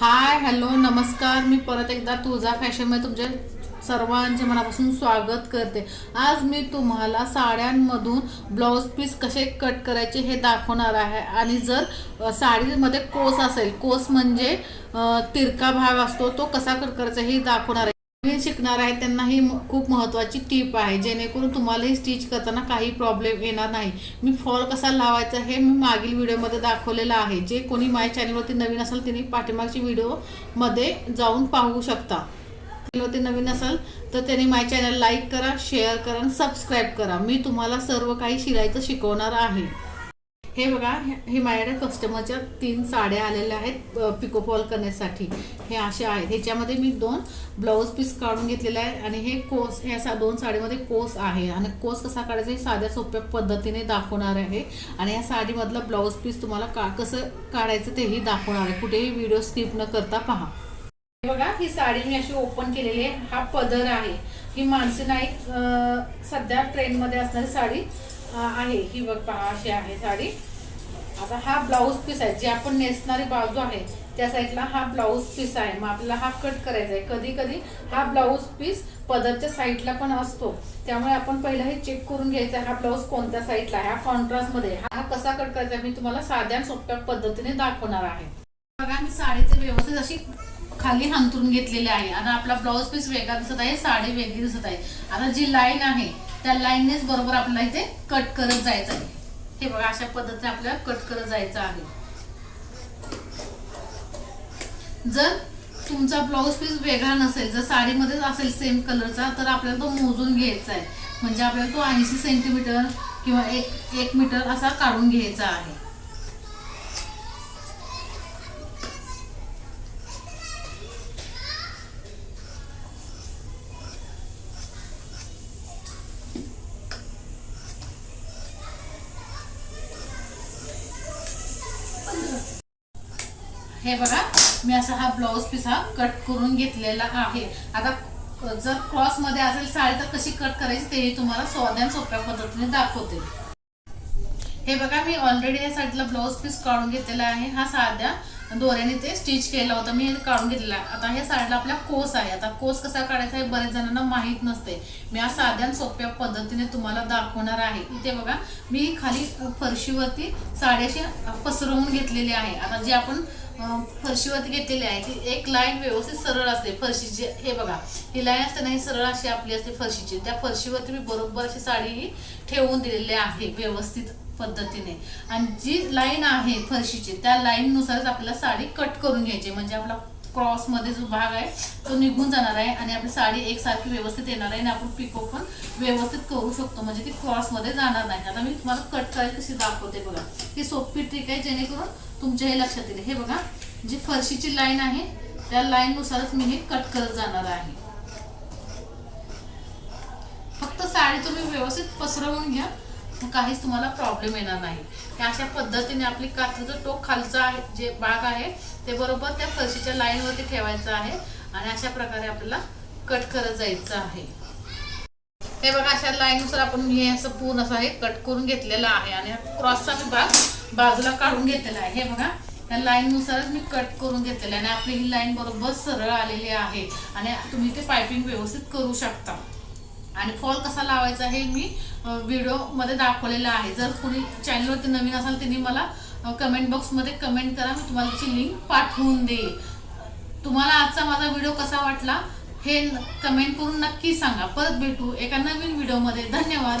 Hi hello नमस्कार. मी परत एकदा तुळजा फॅशनमध्ये तुमच्या सर्वांचे मनापासून स्वागत करते. आज मी तुम्हाला साड्यांमधून ब्लाऊज पीस कसे कट करायचे हे दाखवणार आहे. आणि जर साडीमध्ये कोस असेल कोस म्हणजे तिरका भाग असतो तो कसा कट करायचा हे दाखवणार आहे. नवीन शिकणार आहे त्यांना ही खूप महत्त्वाची टीप आहे. जेणेकरून तुम्हालाही स्टिच करताना काही प्रॉब्लेम येणार नाही. मी फॉल कसा लावायचा हे मी मागील व्हिडिओमध्ये दाखवलेलं आहे. जे कोणी माझ्या चॅनलवरती नवीन असेल त्यांनी पाठीमागची व्हिडिओमध्ये जाऊन पाहू शकता. चॅनलवरती नवीन असेल तर त्यांनी माझ्या चॅनल लाईक करा शेअर करा आणि सबस्क्राईब करा. मी तुम्हाला सर्व काही शिलाईचं शिकवणार आहे. हे बघा हे- माझ्याकडे कस्टमरच्या तीन साड्या आलेल्या आहेत पिको फॉल करण्यासाठी. हे असे आहेत. ह्याच्यामध्ये मी दोन ब्लाऊज पीस काढून घेतलेले आहे आणि हे कोस ह्या सा दोन साडीमध्ये कोस आहे. आणि कोस कसा काढायचा हे साध्या सोप्या पद्धतीने दाखवणार आहे. आणि या साडीमधलं ब्लाऊज पीस तुम्हाला का कसं काढायचं तेही दाखवणार आहे. कुठेही व्हिडिओ स्किप न करता पहा. हे बघा ही साडी मी अशी ओपन केलेली आहे. हा पदर आहे. ही मानसी नाईक सध्या ट्रेंडमध्ये असणारी साडी. आहे. ही बघ पहा अशी आहे साडी. आता हा ब्लाऊज पीस आहे. जे आपण नेसणारी बाजू आहे त्या साईडला हा ब्लाऊज पीस आहे. मग आपल्याला हा कट करायचा आहे. कधी कधी हा ब्लाऊज पीस पदरच्या साईडला पण असतो. त्यामुळे आपण पहिला हे चेक करून घ्यायचा आहे हा ब्लाऊज कोणत्या साईडला आहे हा कॉन्ट्रास्टमध्ये हा कसा कट करायचा आहे मी तुम्हाला साध्या सोप्या पद्धतीने दाखवणार आहे. बघा मी साडीचे व्यवस्थित अशी खाली हंतरून घेतलेली आहे. आणि आपला ब्लाऊज पीस वेगळा दिसत आहे साडी वेगळी दिसत आहे. आता जी लाईन आहे त्या लाईननेच बरोबर आपल्याला इथे कट करत जायचं आहे. हे बघा अशा पद्धतीने आपल्याला कट करत जायचं आहे. जर तुमचा ब्लाऊज पीस वेगळा नसेल जर साडीमध्येच असेल सेम कलरचा तर आपल्याला तो मोजून घ्यायचा आहे. म्हणजे आपल्याला तो ऐंशी सेंटीमीटर किंवा एक एक मीटर असा काढून घ्यायचा आहे. हे बघा मी असा हा ब्लाऊज पीस हा कट करून घेतलेला आहे. आता जर क्रॉसमध्ये असेल साडी तर कशी कट करायची तेही तुम्हाला सोप्या सोप्या पद्धतीने दाखवते. हे बघा मी ऑलरेडी या साईडला ब्लाऊज पीस काढून घेतलेला आहे. हा साध्या दोऱ्याने ते स्टिच केलं होतं. मी हे काढून घेतलेला आहे. आता ह्या साईडला आपल्या कोस आहे. आता कोस कसा काढायचा हे बरेच जणांना माहीत नसते. मी हा साध्या सोप्या पद्धतीने तुम्हाला दाखवणार आहे. इथे बघा मी खाली फरशीवरती साड्याशी पसरवून घेतलेली आहे. आता जे आपण फरशीवरती घेतलेली आहे ती एक लाईन व्यवस्थित सरळ असते फरशीची. हे बघा ही लाईन असते ना ही सरळ अशी आपली असते फरशीची. त्या फरशीवरती मी बरोबर अशी साडी ही ठेवून दिलेली आहे व्यवस्थित. पद्धतीने. आणि जी लाईन आहे फरशीची त्या लाईननुसारच आपल्याला साडी कट करून घ्यायची म्हणजे आपला क्रॉसमध्ये जो भाग आहे तो निघून जाणार आहे आणि आपली साडी एकसारखी व्यवस्थित येणार आहे आणि आपण पिको पण व्यवस्थित करू शकतो. म्हणजे ती क्रॉसमध्ये जाणार नाही. आता मी तुम्हाला कट करायची कशी दाखवते बघा. ही सोपी ट्रिक आहे जेणेकरून तुमच्या हे लक्षात येईल. हे बघा जी फरशीची लाईन आहे त्या लाईननुसारच मी हे कट करत जाणार आहे. फक्त साडी तुम्ही व्यवस्थित पसरवून घ्या. काहीच तुम्हाला प्रॉब्लेम येणार नाही. अशा पद्धतीने आपली कात्राचं टोक खालचं आहे जे भाग आहे ते बरोबर त्या फरशीच्या लाईनवरती ठेवायचं आहे आणि अशा प्रकारे आपल्याला कट करत जायचं आहे. हे बघा अशा लाईननुसार आपण हे असं पूर्ण असं हे कट करून घेतलेलं आहे आणि क्रॉसचा मी भाग बाजूला काढून घेतलेला आहे. हे बघा त्या लाईननुसारच मी कट करून घेतलेलं आहे आणि आपली ही लाईन बरोबर सरळ आलेली आहे आणि तुम्ही ते पायपिंग व्यवस्थित करू शकता. आणि फॉल कसा लावायचा हे मी व्हिडिओमध्ये दाखवलेलं आहे. जर कोणी चॅनलवरती नवीन असाल त्यांनी मला कमेंट बॉक्समध्ये कमेंट करा. मी तुम्हाला त्याची लिंक पाठवून देईल. तुम्हाला आजचा माझा व्हिडिओ कसा वाटला हे कमेंट करून नक्की सांगा. परत भेटू एका नवीन व्हिडिओमध्ये धन्यवाद.